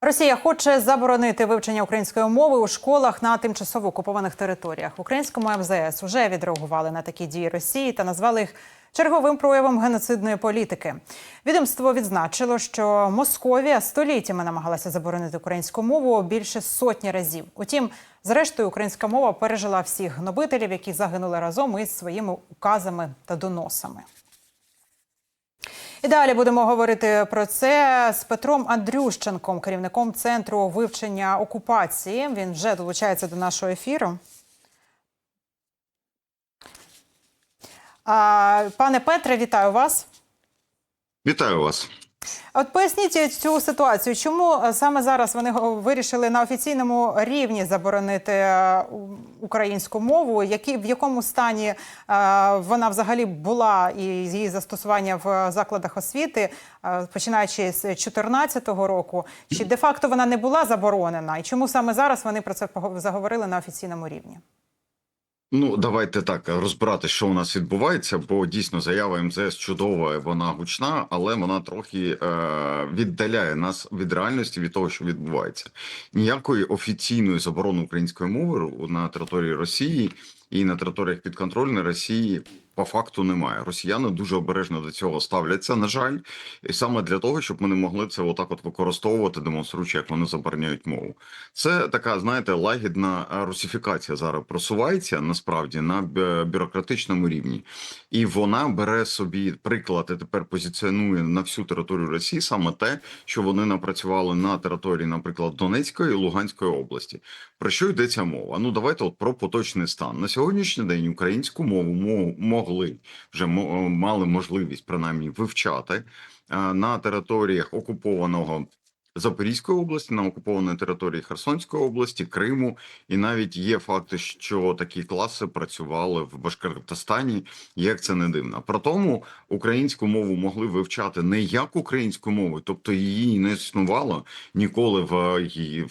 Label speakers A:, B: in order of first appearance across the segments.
A: Росія хоче заборонити вивчення української мови у школах на тимчасово окупованих територіях. Українському МЗС вже відреагували на такі дії Росії та назвали їх черговим проявом геноцидної політики. Відомство відзначило, що Московія століттями намагалася заборонити українську мову більше сотні разів. Утім, зрештою, українська мова пережила всіх гнобителів, які загинули разом із своїми указами та доносами. І далі будемо говорити про це з Петром Андрющенком, керівником центру вивчення окупації. Він вже долучається до нашого ефіру. Пане Петре, вітаю вас.
B: Вітаю вас.
A: От поясніть цю ситуацію. Чому е, саме зараз вони вирішили на офіційному рівні заборонити е, українську мову? Які в якому стані е, вона взагалі була і її застосування в закладах освіти, починаючи з 2014 року? Чи де факто вона не була заборонена? І чому саме зараз вони про це заговорили на офіційному рівні?
B: Ну давайте так розбирати, що у нас відбувається, бо дійсно заява МЗС чудова, вона гучна, але вона трохи е, віддаляє нас від реальності від того, що відбувається. Ніякої офіційної заборони української мови на території Росії і на територіях підконтрольної Росії по факту немає. Росіяни дуже обережно до цього ставляться. На жаль, і саме для того, щоб ми не могли це отак, от використовувати, демонструючи, як вони забороняють мову. Це така, знаєте, лагідна е, русифікація зараз просувається насправді на бюрократичному рівні, і вона бере собі приклад і тепер позиціонує на всю територію Росії саме те, що вони напрацювали на території, наприклад, Донецької і Луганської області. Про що йдеться мова? Ну давайте от про поточний стан на сьогоднішній день українську мову мо- могли вже мали можливість принаймні вивчати е, на територіях окупованого. Запорізької області на окупованій території Херсонської області, Криму, і навіть є факти, що такі класи працювали в Башкортостані, як це не дивно. При тому українську мову могли вивчати не як українську мову, тобто її не існувало ніколи в її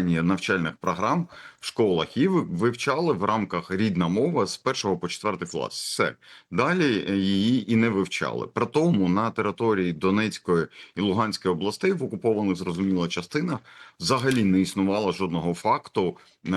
B: в навчальних програм в школах. Ви- вивчали в рамках рідна мова з першого по четвертий клас. Все далі е, її і не вивчали. При тому на території Донецької і Луганської областей в окупованих зрозуміло частинах взагалі не існувало жодного факту е,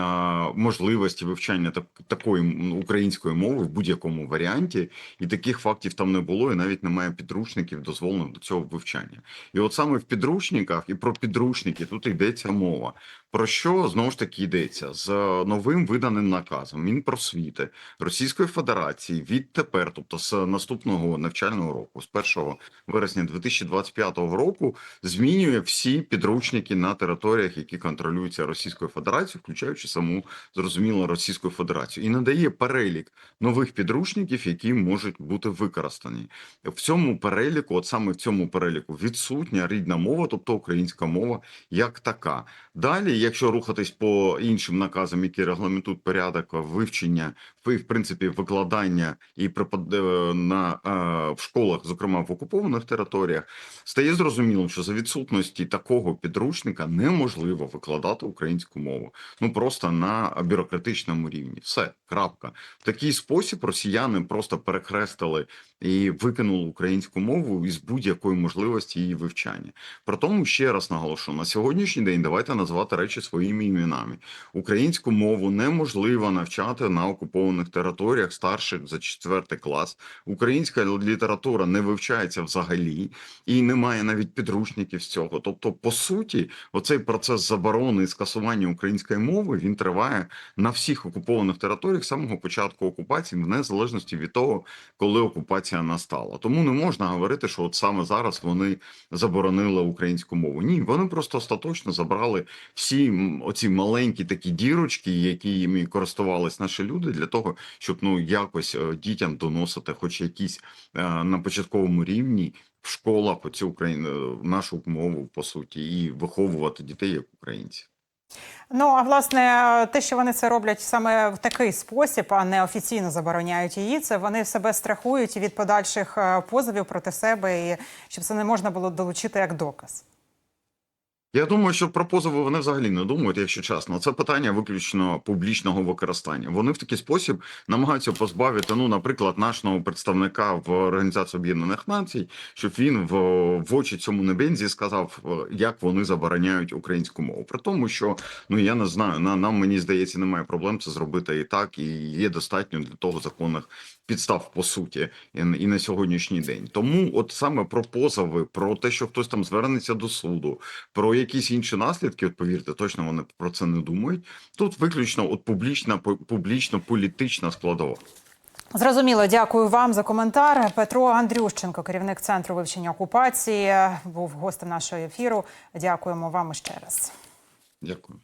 B: можливості вивчання так, такої української мови в будь-якому варіанті, і таких фактів там не було, і навіть немає підручників, дозволених до цього вивчання. І от саме в підручниках і про підручники тут йдеться мова. Про що знову ж таки йдеться з новим виданим наказом Мінпросвіти Російської Федерації відтепер, тобто з наступного навчального року, з 1 вересня 2025 року, змінює всі підручники на територіях, які контролюються Російською Федерацією, включаючи саму зрозуміло Російську Федерацію, і надає перелік нових підручників, які можуть бути використані в цьому переліку. От саме в цьому переліку відсутня рідна мова, тобто українська мова, як така. Далі, якщо рухатись по іншим наказам, які регламентують порядок вивчення, в принципі, викладання і е, на е, в школах, зокрема в окупованих територіях, стає зрозумілим, що за відсутності такого підручника неможливо викладати українську мову. Ну просто на бюрократичному рівні. Все, крапка. В такий спосіб росіяни просто перехрестили і викинули українську мову із будь-якої можливості її вивчання. При тому ще раз наголошу на сьогоднішній день. Давайте назвати речі своїми іменами. Українську мову неможливо навчати на окупованих територіях старших за четвертий клас. Українська література не вивчається взагалі і немає навіть підручників з цього. Тобто, по суті, оцей процес заборони і скасування української мови він триває на всіх окупованих територіях з самого початку окупації, в незалежності від того, коли окупація настала. Тому не можна говорити, що от саме зараз вони заборонили українську мову. Ні, вони просто остаточно забрали всі м, оці маленькі такі дірочки, які їм користувались наші люди, для того, щоб ну якось е, дітям доносити, хоч якісь е, на початковому рівні в школах оцю Україну нашу мову по суті, і виховувати дітей як українців.
A: Ну а власне, те, що вони це роблять саме в такий спосіб, а не офіційно забороняють її, це вони себе страхують від подальших е, позовів проти себе, і щоб це не можна було долучити як доказ.
B: Я думаю, що про позови вони взагалі не думають, якщо чесно. Це питання виключно публічного використання. Вони в такий спосіб намагаються позбавити, ну, наприклад, нашого представника в Організації Об'єднаних Націй, щоб він в, в очі цьому небензі сказав, е, як вони забороняють українську мову. При тому, що ну я не знаю, на нам мені здається, немає проблем це зробити і так, і є достатньо для того законних підстав по суті і, на сьогоднішній день. Тому, от саме про позови, про те, що хтось там звернеться до суду, про якісь інші наслідки, от повірте, точно вони про це не думають. Тут виключно от публічна публічно політична складова.
A: Зрозуміло, дякую вам за коментар. Петро Андрющенко, керівник центру вивчення окупації, був гостем нашого ефіру. Дякуємо вам ще раз.
B: Дякую.